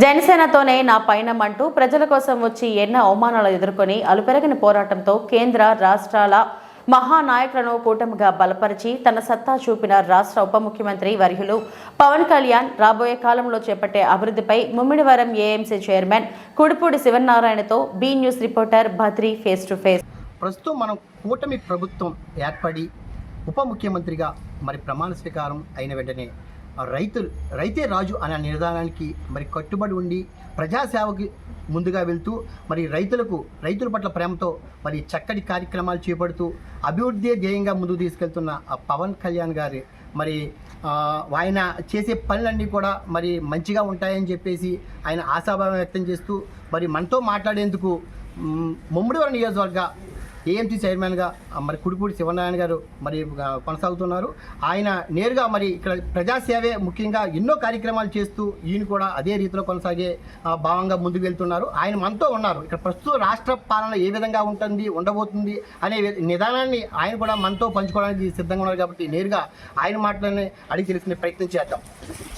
జనసేనతోనే నా పయనమంటూ ప్రజల కోసం వచ్చి ఎన్నో అవమానాలు ఎదుర్కొని అలుపెరగని పోరాటంతో కేంద్ర రాష్ట్రాల మహానాయకులను కూటమిగా బలపరిచి తన సత్తా చూపిన రాష్ట్ర ఉప ముఖ్యమంత్రి వర్యులు పవన్ కళ్యాణ్ రాబోయే కాలంలో చేపట్టే అభివృద్ధిపై Mummidivaram AMC chairman Kudipudi శివనారాయణతో B news reporter Bhadri face to face. ప్రస్తుతం మనం కూటమి ప్రభుత్వం ఏర్పడి ఉప ముఖ్యమంత్రిగా మరి ప్రమాణ స్వీకారం అయిన వెంటనే రైతులు రైతే రాజు అనే నిర్ధారానికి మరి కట్టుబడి ఉండి ప్రజాసేవకి ముందుగా వెళ్తూ మరి రైతులకు రైతుల పట్ల ప్రేమతో మరి చక్కటి కార్యక్రమాలు చేపడుతూ అభివృద్ధి ధ్యేయంగా ముందుకు తీసుకెళ్తున్న పవన్ కళ్యాణ్ గారి మరి ఆయన చేసే పనులన్నీ కూడా మరి మంచిగా ఉంటాయని చెప్పేసి ఆయన ఆశాభావం వ్యక్తం చేస్తూ మరి మనతో మాట్లాడేందుకు మ్, ముమ్మడివరం నియోజకవర్గ ఏఎంసీ చైర్మన్గా మరి కుడిపూడి శివనారాయణ గారు మరి కొనసాగుతున్నారు. ఆయన నేరుగా మరి ఇక్కడ ప్రజాసేవే ముఖ్యంగా ఎన్నో కార్యక్రమాలు చేస్తూ ఈయన కూడా అదే రీతిలో కొనసాగే భావంగా ముందుకు వెళ్తున్నారు. ఆయన మనతో ఉన్నారు. ఇక్కడ ప్రస్తుతం రాష్ట్ర పాలన ఏ విధంగా ఉంటుంది ఉండబోతుంది అనే నిదానాన్ని ఆయన కూడా మనతో పంచుకోవడానికి సిద్ధంగా ఉన్నారు కాబట్టి నేరుగా ఆయన మాటలనే అడిగి తెలుసుకునే ప్రయత్నం చేద్దాం.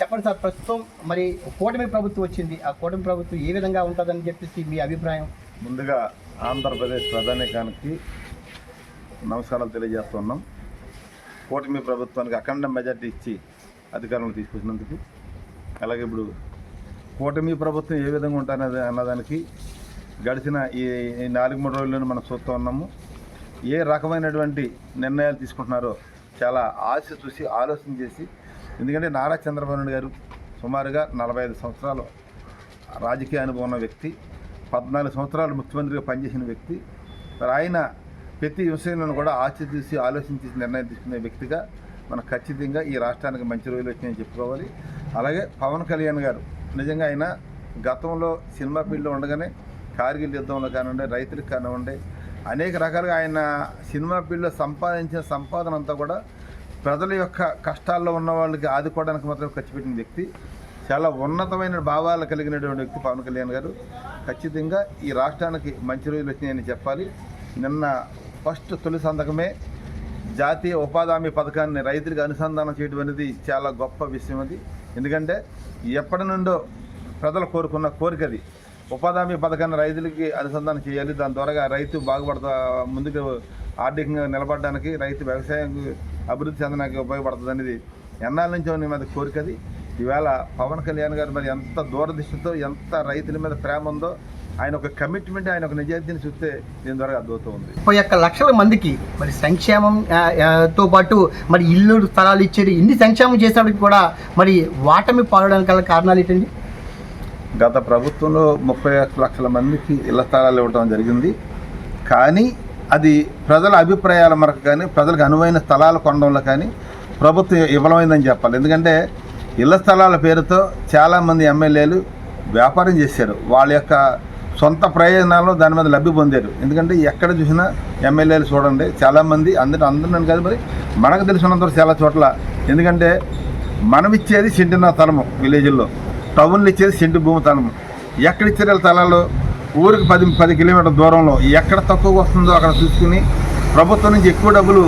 చెప్పండి సార్ ప్రస్తుతం మరి కూటమి ప్రభుత్వం వచ్చింది. ఆ కూటమి ప్రభుత్వం ఏ విధంగా ఉంటుందని చెప్పేసి మీ అభిప్రాయం? ముందుగా ఆంధ్రప్రదేశ్ ప్రధానికానికి నమస్కారాలు తెలియజేస్తున్నాం. కూటమి ప్రభుత్వానికి అఖండ మెజార్టీ ఇచ్చి అధికారంలో తీసుకొచ్చినందుకు అలాగే ఇప్పుడు కూటమి ప్రభుత్వం ఏ విధంగా ఉంటారనేది అన్నదానికి గడిచిన ఈ ఈ నాలుగు మూడు రోజుల్లోనే మనం చూస్తూ ఉన్నాము. ఏ రకమైనటువంటి నిర్ణయాలు తీసుకుంటున్నారో చాలా ఆశ చూసి ఆలోచన చేసి ఎందుకంటే నారా చంద్రబాబు నాయుడు గారు సుమారుగా నలభై ఐదు సంవత్సరాలు రాజకీయ అనుభవం ఉన్న వ్యక్తి. పద్నాలుగు సంవత్సరాలు ముఖ్యమంత్రిగా పనిచేసిన వ్యక్తి. మరి ఆయన ప్రతి విషయంలో కూడా ఆచితూసి ఆలోచించి నిర్ణయం తీసుకునే వ్యక్తిగా మనకు ఖచ్చితంగా ఈ రాష్ట్రానికి మంచి రోజులు వచ్చాయని చెప్పుకోవాలి. అలాగే పవన్ కళ్యాణ్ గారు నిజంగా ఆయన గతంలో సినిమా ఫీల్డ్లో ఉండగానే కార్గిల్ యుద్ధంలో కానివ్వండి రైతులకు కానివ్వండి అనేక రకాలుగా ఆయన సినిమా ఫీల్డ్లో సంపాదించిన సంపాదన అంతా కూడా ప్రజల యొక్క కష్టాల్లో ఉన్న వాళ్ళకి ఆదుకోవడానికి మాత్రం ఖర్చు పెట్టిన వ్యక్తి. చాలా ఉన్నతమైన భావాలు కలిగినటువంటి వ్యక్తి పవన్ కళ్యాణ్ గారు. ఖచ్చితంగా ఈ రాష్ట్రానికి మంచి రోజులు వచ్చినాయని చెప్పాలి. నిన్న ఫస్ట్ తొలి సంతకమే జాతీయ ఉపాధి హామీ పథకాన్ని రైతులకు అనుసంధానం చేయడం అనేది చాలా గొప్ప విషయం అది. ఎందుకంటే ఎప్పటి నుండో ప్రజలు కోరుకున్న కోరిక అది. ఉపాధి హామీ పథకాన్ని రైతులకి అనుసంధానం చేయాలి. దాని ద్వారా రైతు బాగుపడతా ముందుకు ఆర్థికంగా నిలబడడానికి రైతు వ్యవసాయం అభివృద్ధి చెందడానికి ఉపయోగపడుతుంది అనేది ఎన్నాళ్ళ నుంచి మీద కోరిక అది. ఈవేళ పవన్ కళ్యాణ్ గారు మరి ఎంత దూరదృష్టితో ఎంత రైతుల మీద ప్రేమ ఉందో ఆయన ఒక కమిట్మెంట్ ఆయన ఒక నిజాయితీని చూస్తే దీని ద్వారా అర్థమవుతుంది ముప్పై ఒక్క లక్షల మందికి మరి సంక్షేమం తో పాటు మరి ఇల్లు స్థలాలు ఇచ్చేది ఇన్ని సంక్షేమం చేసినప్పటికి కూడా మరి వాటమి పాడడానికి గల కారణాలు ఏంటండి? గత ప్రభుత్వంలో ముప్పై ఒక్క లక్షల మందికి ఇళ్ళ స్థలాలు ఇవ్వడం జరిగింది. కానీ అది ప్రజల అభిప్రాయాల మేరకు కానీ ప్రజలకు అనువైన స్థలాలు కొనడంలో కానీ ప్రభుత్వం విఫలమైందని చెప్పాలి. ఎందుకంటే ఇళ్ళ స్థలాల పేరుతో చాలామంది ఎమ్మెల్యేలు వ్యాపారం చేశారు. వాళ్ళ యొక్క సొంత ప్రయోజనాలు దాని మీద లబ్ధి పొందారు. ఎందుకంటే ఎక్కడ చూసినా ఎమ్మెల్యేలు చూడండి చాలామంది అందరూ అందరూ కాదు మరి మనకు తెలిసినంతవరకు చాలా చోట్ల. ఎందుకంటే మనం ఇచ్చేది సెంటున్న తలము విలేజ్లో టౌన్లు ఇచ్చేది సెంటు భూమి తలము. ఎక్కడ ఇచ్చారు స్థలాలు ఊరికి పది పది కిలోమీటర్ల దూరంలో ఎక్కడ తక్కువ వస్తుందో అక్కడ చూసుకుని ప్రభుత్వం నుంచి ఎక్కువ డబ్బులు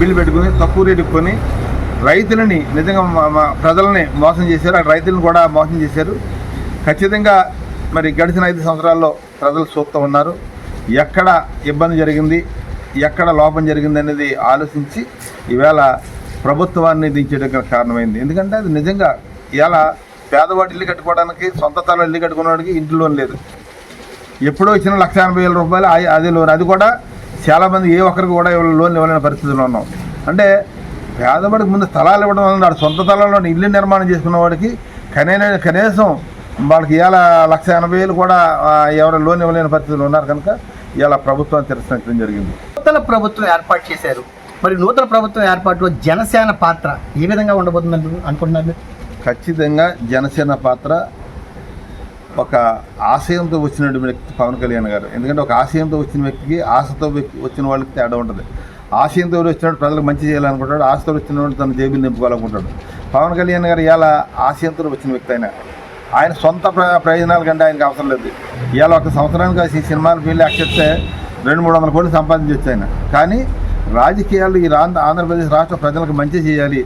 బిల్లు పెట్టుకుని తక్కువ రేటు కొని రైతులని నిజంగా మా- ప్రజలని మోసం చేశారు ఆ రైతులను కూడా మోసం చేశారు. ఖచ్చితంగా మరి గడిచిన ఐదు సంవత్సరాల్లో ప్రజలు చూస్తూ ఉన్నారు. ఎక్కడ ఇబ్బంది జరిగింది ఎక్కడ లోపం జరిగింది అనేది ఆలోచించి ఈవేళ ప్రభుత్వాన్ని దించేయడానికి కారణమైంది. ఎందుకంటే అది నిజంగా ఇలా పేదవాడి ఇల్లు కట్టుకోవడానికి సొంత తల ఇల్లు కట్టుకునేవాడికి ఇంటి లోన్ లేదు. ఎప్పుడో ఇచ్చిన లక్ష ఎనభై వేల రూపాయలు ఆ- అదే లోన్. అది కూడా చాలామంది ఏ ఒక్కరికి కూడా లోన్ ఇవ్వలేని పరిస్థితుల్లో ఉన్నాం. అంటే పేదవాడికి ముందు స్థలాలు ఇవ్వడం వల్ల వాడు సొంత స్థలంలో ఇల్లు నిర్మాణం చేసుకున్న వాడికి కనీన కనీసం వాళ్ళకి ఇవాళ లక్ష ఎనభై వేలు కూడా ఎవరు లోన్ ఇవ్వలేని పరిస్థితులు ఉన్నారు కనుక ఇవాళ ప్రభుత్వాన్ని తిరస్కరించడం జరిగింది. నూతన ప్రభుత్వం ఏర్పాటు చేశారు. మరి నూతన ప్రభుత్వం ఏర్పాటులో జనసేన పాత్ర ఏ విధంగా ఉండబోతుంది అను- అనుకుంటున్నారు? ఖచ్చితంగా జనసేన పాత్ర ఒక ఆశయంతో వచ్చిన వ్యక్తి పవన్ కళ్యాణ్ గారు. ఎందుకంటే ఒక ఆశయంతో వచ్చిన వ్యక్తికి ఆశతో వచ్చిన వాళ్ళకి తేడా ఉంటుంది. ఆశయంతో వచ్చినాడు ప్రజలకు మంచి చేయాలనుకుంటాడు ఆశతో వచ్చిన వాడు తన జేబులు నింపుకోవాలనుకుంటాడు. పవన్ కళ్యాణ్ గారు ఇవాళ ఆశయంతో వచ్చిన వ్యక్తి ఆయన. ఆయన సొంత ప్ర ప్రయోజనాల కంటే ఆయనకు అవసరం లేదు. ఇవాళ ఒక సంవత్సరానికి ఈ సినిమాలు వీళ్ళు అక్షిస్తే రెండు మూడు వందల కోట్లు సంపాదించవచ్చు ఆయన. కానీ రాజకీయాలు ఈ ఆంధ్రప్రదేశ్ రాష్ట్ర ప్రజలకు మంచి చేయాలి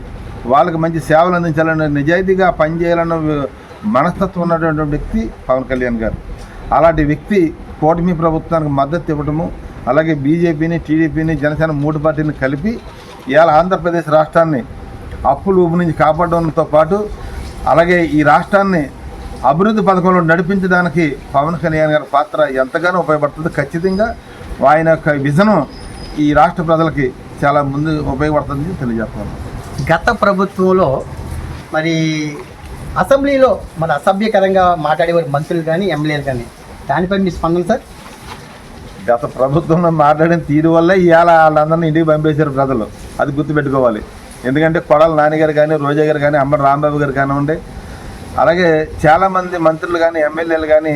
వాళ్ళకి మంచి సేవలు అందించాలని నిజాయితీగా పనిచేయాలన్న మనస్తత్వం ఉన్నటువంటి వ్యక్తి పవన్ కళ్యాణ్ గారు. అలాంటి వ్యక్తి కూటమి ప్రభుత్వానికి మద్దతు ఇవ్వటము అలాగే బీజేపీని టీడీపీని జనసేన మూడు పార్టీని కలిపి ఇవాళ ఆంధ్రప్రదేశ్ రాష్ట్రాన్ని అప్పుల ఊపు నుంచి కాపాడడంతో పాటు అలాగే ఈ రాష్ట్రాన్ని అభివృద్ధి పథకంలో నడిపించడానికి పవన్ కళ్యాణ్ గారి పాత్ర ఎంతగానో ఉపయోగపడుతుంది. ఖచ్చితంగా ఆయన యొక్క విజను ఈ రాష్ట్ర ప్రజలకి చాలా ముందు ఉపయోగపడుతుంది తెలియజేస్తాను గత ప్రభుత్వంలో మరి అసెంబ్లీలో మన అసభ్యకరంగా మాట్లాడేవారు మంత్రులు కానీ ఎమ్మెల్యేలు కానీ దానిపై మీ స్పందన సార్? గత ప్రభుత్వంలో మాట్లాడిన తీరు వల్ల ఇవాళ వాళ్ళందరినీ ఇంటికి పంపేశారు ప్రజలు. అది గుర్తుపెట్టుకోవాలి. ఎందుకంటే కొడాల నాన్నగారు కానీ రోజా గారు కానీ అమ్మ రాంబాబు గారు కానివ్వండి అలాగే చాలామంది మంత్రులు కానీ ఎమ్మెల్యేలు కానీ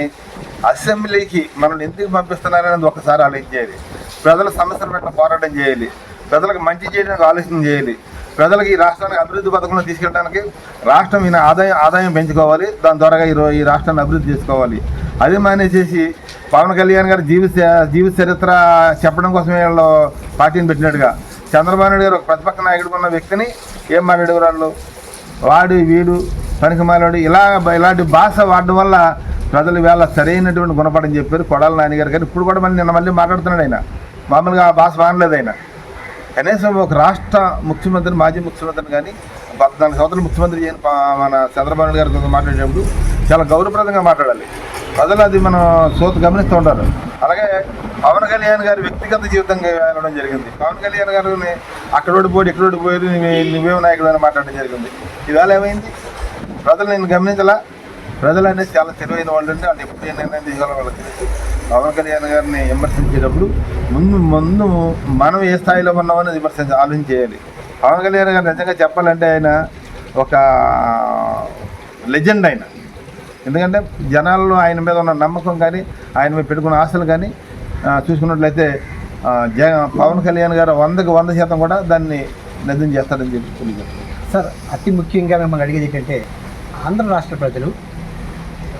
అసెంబ్లీకి మనల్ని ఎందుకు పంపిస్తున్నారనేది ఒకసారి ఆలోచించేయాలి. ప్రజల సమస్యల పట్ల పోరాటం చేయాలి. ప్రజలకు మంచి చేయడానికి ఆలోచన చేయాలి. ప్రజలకు ఈ రాష్ట్రానికి అభివృద్ధి పథకంలో తీసుకెళ్ళడానికి రాష్ట్రం ఈయన ఆదాయం ఆదాయం పెంచుకోవాలి. దాని ద్వారా ఈ ఈ రాష్ట్రాన్ని అభివృద్ధి చేసుకోవాలి. అది మానేసేసి పవన్ కళ్యాణ్ గారి జీవిత జీవిత చరిత్ర చెప్పడం కోసమే వీళ్ళు పార్టీని పెట్టినట్టుగా. చంద్రబాబు నాయుడు గారు ఒక ప్రతిపక్ష నాయకుడు ఉన్న వ్యక్తిని ఏం మాట్లాడు వాళ్ళు? వాడు వీడు పనికిమాలాడు ఇలా ఇలాంటి భాష వాడడం వల్ల ప్రజలు వేళ సరైనటువంటి గుణపడని చెప్పారు. కొడాల నాన్నగారు కానీ ఇప్పుడు కూడా మళ్ళీ నిన్న మళ్ళీ మాట్లాడుతున్నాడు ఆయన. మామూలుగా ఆ భాష వాడలేదు ఆయన. కనీసం ఒక రాష్ట్ర ముఖ్యమంత్రిని మాజీ ముఖ్యమంత్రిని కానీ పద్నాలుగు సంవత్సరాలు ముఖ్యమంత్రి చేయని మన చంద్రబాబు నాయుడు గారితో మాట్లాడేటప్పుడు చాలా గౌరవప్రదంగా మాట్లాడాలి. ప్రజలు అది మనం సోత గమనిస్తూ ఉంటారు అలాగే పవన్ కళ్యాణ్ గారి వ్యక్తిగత జీవితంగా వెళ్ళడం జరిగింది. పవన్ కళ్యాణ్ గారిని అక్కడ ఓడిపోయి ఇక్కడ ఓడిపోయి నువ్వే నాయకుడు అని మాట్లాడడం జరిగింది. ఇవాళ ఏమైంది? ప్రజలు నేను గమనించలా? ప్రజలు అనేది చాలా తెలివైన వాళ్ళు అంటే వాళ్ళు ఎప్పుడు ఏ నిర్ణయం తీసుకోవాలో వాళ్ళకి తెలుసు పవన్ కళ్యాణ్ గారిని విమర్శించేటప్పుడు ముందు ముందు మనం ఏ స్థాయిలో ఉన్నామని విమర్శించి ఆలోచన చేయాలి పవన్ కళ్యాణ్ గారు నిజంగా చెప్పాలంటే ఆయన ఒక లెజెండ్ ఆయన. ఎందుకంటే జనాల్లో ఆయన మీద ఉన్న నమ్మకం కానీ ఆయన మీద పెట్టుకున్న ఆశలు కానీ చూసుకున్నట్లయితే జ పవన్ కళ్యాణ్ గారు వందకు వంద శాతం కూడా దాన్ని నిజం చేస్తారని చెప్పి సార్ అతి ముఖ్యంగా మిమ్మల్ని అడిగేది ఏంటంటే ఆంధ్ర రాష్ట్ర ప్రజలు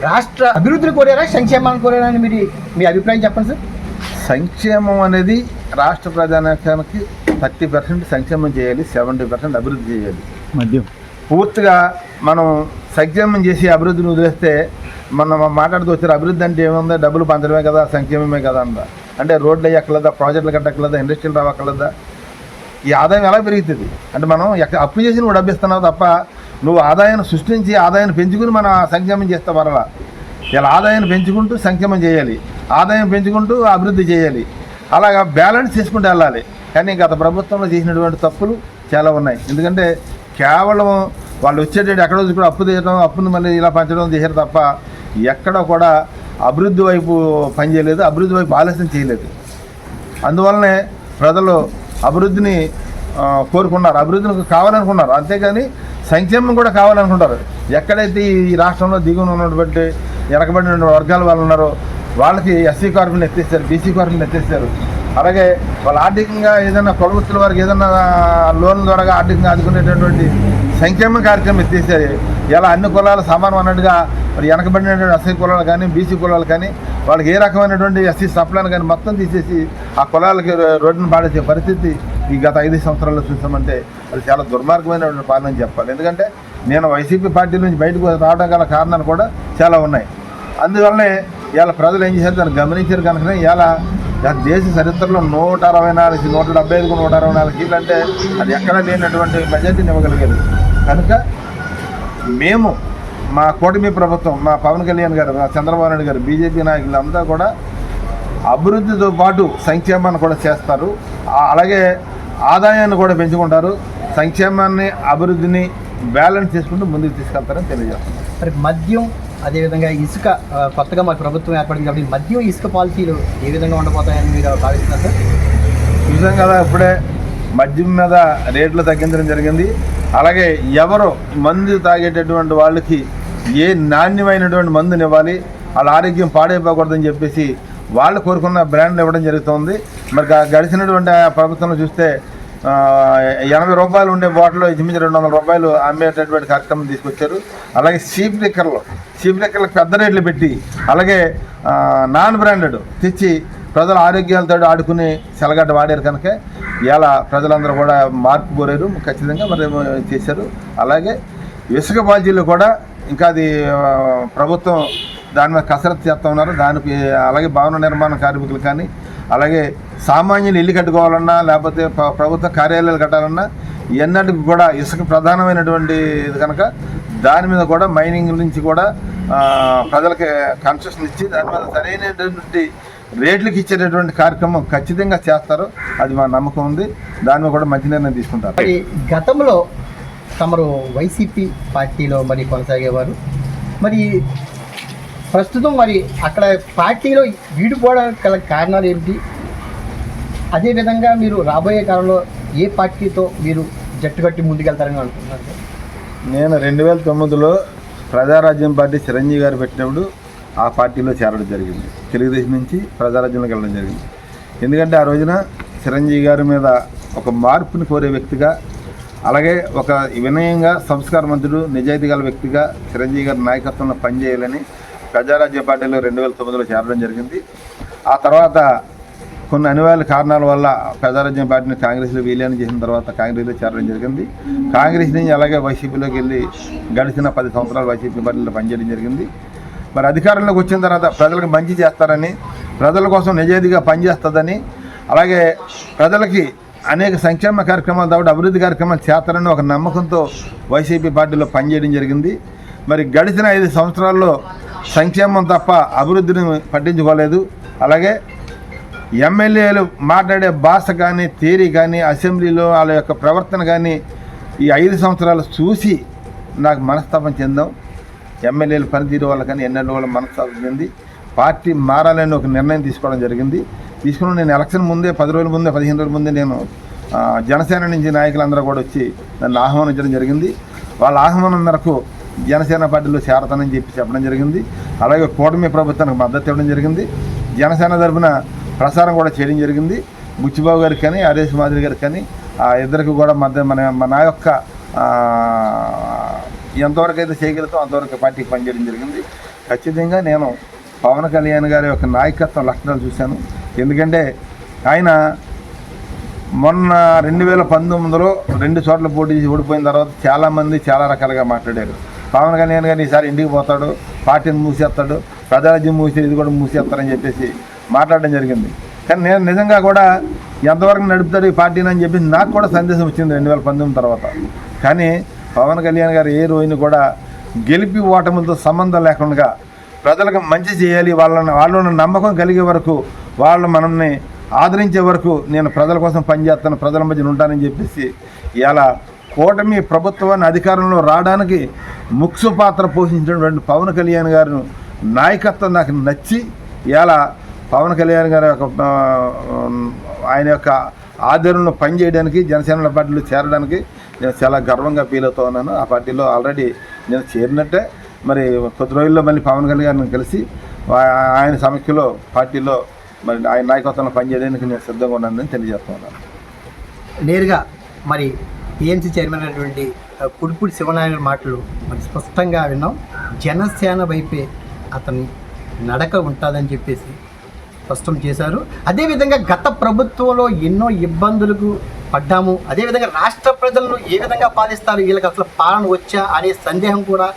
రాష్ట్ర అభివృద్ధిని కోరారా సంక్షేమాన్ని కోరారా అని మీరు మీ అభిప్రాయం చెప్పండి సార్. సంక్షేమం అనేది రాష్ట్ర ప్రజానికానికి థర్టీ పర్సెంట్ సంక్షేమం చేయాలి సెవెంటీ పర్సెంట్ అభివృద్ధి చేయాలి. మద్యం. పూర్తిగా మనం సంక్షేమం చేసి అభివృద్ధిని వదిలేస్తే మనం మాట్లాడుతూ వచ్చారు అభివృద్ధి అంటే ఏముంది? డబ్బులు పంచడమే కదా సంక్షేమమే కదా అంద. అంటే రోడ్లు అయ్యక్కలేదా ప్రాజెక్టులు కట్టక్కలేదా ఇండస్ట్రీలు రావక్కలేదా ఈ ఆదాయం ఎలా పెరుగుతుంది? అంటే మనం ఎక్కడ అప్పు చేసి నువ్వు డబ్బు ఇస్తున్నావు తప్ప నువ్వు ఆదాయాన్ని సృష్టించి ఆదాయాన్ని పెంచుకుని మనం సంక్షేమం చేస్తే మరలా. ఇలా ఆదాయాన్ని పెంచుకుంటూ సంక్షేమం చేయాలి. ఆదాయం పెంచుకుంటూ అభివృద్ధి చేయాలి. అలాగా బ్యాలెన్స్ చేసుకుంటూ వెళ్ళాలి. కానీ గత ప్రభుత్వంలో చేసినటువంటి తప్పులు చాలా ఉన్నాయి. ఎందుకంటే కేవలం వాళ్ళు వచ్చేటట్టు ఎక్కడో కూడా అప్పు తీయడం అప్పును మళ్ళీ ఇలా పంచడం చేశారు తప్ప ఎక్కడ కూడా అభివృద్ధి వైపు పనిచేయలేదు అభివృద్ధి వైపు ఆలస్యం చేయలేదు. అందువల్లనే ప్రజలు అభివృద్ధిని కోరుకున్నారు. అభివృద్ధిని కావాలనుకున్నారు. అంతేగాని సంక్షేమం కూడా కావాలనుకుంటారు. ఎక్కడైతే ఈ రాష్ట్రంలో దిగువన ఉన్నటువంటి వెనకబడిన వర్గాల వాళ్ళు ఉన్నారో వాళ్ళకి ఎస్సీ కార్మికులు ఎత్తేస్తారు బీసీ కార్మికులు ఎత్తేస్తారు. అలాగే వాళ్ళు ఆర్థికంగా ఏదైనా కొలవృత్తుల వారికి ఏదైనా లోన్ ద్వారా ఆర్థికంగా ఆదుకునేటటువంటి సంక్షేమ కార్యక్రమం ఎత్తేసారు ఇలా అన్ని కులాలు సమానం అన్నట్టుగా మరి వెనకబడినటువంటి ఎస్సీ కులాలు కానీ బీసీ కులాలు కానీ వాళ్ళకి ఏ రకమైనటువంటి ఎస్సీ సప్లాన్ కానీ మొత్తం తీసేసి ఆ కులాలకి రోడ్డును పాడేసే పరిస్థితి ఈ గత ఐదు సంవత్సరాల్లో చూసామంటే అది చాలా దుర్మార్గమైనటువంటి పాలన చెప్పాలి. ఎందుకంటే నేను వైసీపీ పార్టీ నుంచి బయటకు రావడం గల కారణాలు కూడా చాలా ఉన్నాయి. అందువల్లనే ఇవాళ ప్రజలు ఏం చేశారు? దాన్ని గమనించారు కనుకనే ఇలా దేశ చరిత్రలో నూట అరవై నాలుగు నూట డెబ్బై ఐదుకు నూట అరవై నాలుగు సీట్లు అంటే అది ఎక్కడా లేనటువంటి మెజార్టీని ఇవ్వగలిగారు కనుక మేము మా కూటమి ప్రభుత్వం మా పవన్ కళ్యాణ్ గారు మా చంద్రబాబు నాయుడు గారు బీజేపీ నాయకులు అంతా కూడా అభివృద్ధితో పాటు సంక్షేమాన్ని కూడా చేస్తారు. అలాగే ఆదాయాన్ని కూడా పెంచుకుంటారు. సంక్షేమాన్ని అభివృద్ధిని బ్యాలెన్స్ చేసుకుంటూ ముందుకు తీసుకెళ్తారని తెలియజేస్తాం మరి మద్యం అదేవిధంగా ఇసుక కొత్తగా మా ప్రభుత్వం ఏర్పడింది కాబట్టి మద్యం ఇసుక పాలసీలు ఏ విధంగా ఉండబోతాయని మీరు భావిస్తున్నారు సార్? చూసాం కదా ఇప్పుడే మద్యం మీద రేట్లు తగ్గించడం జరిగింది. అలాగే ఎవరు మందు తాగేటటువంటి వాళ్ళకి ఏ నాణ్యమైనటువంటి మందుని ఇవ్వాలి వాళ్ళ ఆరోగ్యం పాడైపోకూడదని చెప్పేసి వాళ్ళు కోరుకున్న బ్రాండ్లు ఇవ్వడం జరుగుతుంది. మరి గ- గడిచినటువంటి ఆ ప్రభుత్వంలో చూస్తే ఎనభై రూపాయలు ఉండే బాటిల్ ఇంచుమించు రెండు వందల రూపాయలు అమ్మేటటువంటి కార్యక్రమం తీసుకొచ్చారు. అలాగే చీప్ లిక్కర్లు. చీప్ లిక్కర్లకు పెద్ద రేట్లు పెట్టి అలాగే నాన్ బ్రాండెడ్ తెచ్చి ప్రజల ఆరోగ్యాలతో ఆడుకుని సెలగడ్డ వాడారు కనుక ఇలా ప్రజలందరూ కూడా మార్పు కోరారు. ఖచ్చితంగా మరి చేశారు. అలాగే ఇసుక బాధ్యులు కూడా ఇంకా అది ప్రభుత్వం దాని మీద కసరత్తు చేస్తూ ఉన్నారు. దానికి అలాగే భవన నిర్మాణ కార్మికులు కానీ అలాగే సామాన్యులు ఇల్లు కట్టుకోవాలన్నా లేకపోతే ప్రభుత్వ కార్యాలయాలు కట్టాలన్నా ఎన్నటికి కూడా ఇసుక ప్రధానమైనటువంటి ఇది కనుక దాని మీద కూడా మైనింగ్ నుంచి కూడా ప్రజలకి కన్సెషన్ ఇచ్చి దాని మీద సరైనటువంటి రేట్లకు ఇచ్చేటటువంటి కార్యక్రమం ఖచ్చితంగా చేస్తారు. అది మా నమ్మకం ఉంది. దాని మీద కూడా మంచి నిర్ణయం తీసుకుంటారు. గతంలో తమరు వైసీపీ పార్టీలో మరి కొనసాగేవారు. మరి ప్రస్తుతం మరి అక్కడ పార్టీలో వీడిపోవడానికి గల కారణాలు ఏమిటి అదేవిధంగా మీరు రాబోయే కాలంలో ఏ పార్టీతో మీరు జట్టు కట్టి ముందుకెళ్తారని అనుకుంటున్నారు? నేను రెండు వేల తొమ్మిదిలో ప్రజారాజ్యం పార్టీ చిరంజీవి గారు పెట్టినప్పుడు ఆ పార్టీలో చేరడం జరిగింది. తెలుగుదేశం నుంచి ప్రజారాజ్యంలోకి వెళ్ళడం జరిగింది. ఎందుకంటే ఆ రోజున చిరంజీవి గారి మీద ఒక మార్పుని కోరే వ్యక్తిగా అలాగే ఒక వినయంగా సంస్కారవంతుడు నిజాయితీ గల వ్యక్తిగా చిరంజీవి గారి నాయకత్వంలో పనిచేయాలని ప్రజారాజ్య పార్టీలో రెండు వేల తొమ్మిదిలో చేరడం జరిగింది. ఆ తర్వాత కొన్ని అనివార్య కారణాల వల్ల ప్రజారాజ్యం పార్టీని కాంగ్రెస్లో విలీనం చేసిన తర్వాత కాంగ్రెస్లో చేరడం జరిగింది. కాంగ్రెస్ నుంచి అలాగే వైసీపీలోకి వెళ్ళి గడిచిన పది సంవత్సరాలు వైసీపీ పార్టీలో పనిచేయడం జరిగింది. మరి అధికారంలోకి వచ్చిన తర్వాత ప్రజలకు మంచి చేస్తారని ప్రజల కోసం నిజాయితీగా పనిచేస్తుందని అలాగే ప్రజలకి అనేక సంక్షేమ కార్యక్రమాలు కాబట్టి అభివృద్ధి కార్యక్రమాలు చేస్తారని ఒక నమ్మకంతో వైసీపీ పార్టీలో పనిచేయడం జరిగింది. మరి గడిచిన ఐదు సంవత్సరాల్లో సంక్షేమం తప్ప అభివృద్ధిని పట్టించుకోలేదు. అలాగే ఎమ్మెల్యేలు మాట్లాడే భాష కానీ థియరీ కానీ అసెంబ్లీలో వాళ్ళ యొక్క ప్రవర్తన కానీ ఈ ఐదు సంవత్సరాలు చూసి నాకు మనస్తాపం చెందాం. ఎమ్మెల్యేలు పనితీరు వల్ల కానీ ఎన్నెన్నో వాళ్ళ మనస్తాపం చెంది పార్టీ మారాలని ఒక నిర్ణయం తీసుకోవడం జరిగింది. తీసుకుని నేను ఎలక్షన్ ముందే పది రోజుల ముందే పదిహేను రోజుల ముందే నేను జనసేన నుంచి నాయకులందరూ కూడా వచ్చి నన్ను ఆహ్వానించడం జరిగింది. వాళ్ళ ఆహ్వానం మేరకు జనసేన పార్టీలో చేరతానని చెప్పి చెప్పడం జరిగింది. అలాగే కూటమి ప్రభుత్వానికి మద్దతు ఇవ్వడం జరిగింది. జనసేన తరఫున ప్రసారం కూడా చేయడం జరిగింది. బుచ్చిబాబు గారికి కానీ హరీష్ మాదిరి గారికి కానీ ఆ ఇద్దరికి కూడా మధ్య మన మన నా యొక్క ఎంతవరకు అయితే చేయగలుగుతాం అంతవరకు పార్టీకి పనిచేయడం జరిగింది. ఖచ్చితంగా నేను పవన్ కళ్యాణ్ గారి యొక్క నాయకత్వ లక్షణాలు చూశాను. ఎందుకంటే ఆయన మొన్న రెండు వేల పంతొమ్మిదిలో రెండు చోట్ల పోటీ చేసి ఓడిపోయిన తర్వాత చాలామంది చాలా రకాలుగా మాట్లాడారు. పవన్ కళ్యాణ్ గారు ఈసారి ఇంటికి పోతాడు పార్టీని మూసేస్తాడు ప్రజారాజ్యం మూసి ఇది కూడా మూసేస్తారని చెప్పేసి మాట్లాడడం జరిగింది. కానీ నేను నిజంగా కూడా ఎంతవరకు నడుపుతాడు ఈ పార్టీని అని చెప్పేసి నాకు కూడా సందేశం వచ్చింది రెండు వేల పంతొమ్మిది తర్వాత. కానీ పవన్ కళ్యాణ్ గారు ఏ రోజుని కూడా గెలిపి ఓటములతో సంబంధం లేకుండా ప్రజలకు మంచి చేయాలి వాళ్ళని వాళ్ళు నమ్మకం కలిగే వరకు వాళ్ళు మనల్ని ఆదరించే వరకు నేను ప్రజల కోసం పనిచేస్తాను ప్రజల మధ్యన ఉంటానని చెప్పేసి ఇలా కూటమి ప్రభుత్వాన్ని అధికారంలో రావడానికి ముక్సు పాత్ర పోషించినటువంటి పవన్ కళ్యాణ్ గారు నాయకత్వం నాకు నచ్చి ఇలా పవన్ కళ్యాణ్ గారి యొక్క ఆయన యొక్క ఆధ్వర్యంలో పనిచేయడానికి జనసేన పార్టీలో చేరడానికి నేను చాలా గర్వంగా ఫీల్ అవుతా ఉన్నాను. ఆ పార్టీలో ఆల్రెడీ నేను చేరినట్టే. మరి కొద్ది రోజుల్లో మళ్ళీ పవన్ కళ్యాణ్ గారిని కలిసి ఆయన సమీక్షలో పార్టీలో మరి ఆయన నాయకత్వంలో పనిచేయడానికి నేను సిద్ధంగా ఉన్నానని తెలియజేస్తున్నాను నేరుగా మరి టీఎంసీ చైర్మన్ అయినటువంటి కుడిపూడి శివనారాయణ మాటలు మరి స్పష్టంగా విన్నాం. జనసేన వైపే అతని నడక ఉంటుందని చెప్పేసి స్పష్టం చేశారు. అదేవిధంగా గత ప్రభుత్వంలో ఎన్నో ఇబ్బందులకు పడ్డాము. అదేవిధంగా రాష్ట్ర ప్రజలను ఏ విధంగా పాలిస్తారు వీళ్ళకి అసలు పాలన వచ్చా అనే సందేహం కూడా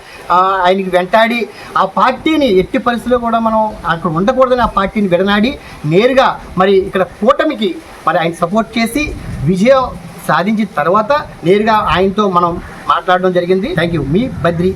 ఆయనకి వెంటాడి ఆ పార్టీని ఎట్టి పరిస్థితుల్లో కూడా మనం అక్కడ ఉండకూడదని ఆ పార్టీని విడనాడి నేరుగా మరి ఇక్కడ కూటమికి మరి ఆయన సపోర్ట్ చేసి విజయం సాధించిన తర్వాత నేరుగా ఆయనతో మనం మాట్లాడడం జరిగింది. Thank you me Badri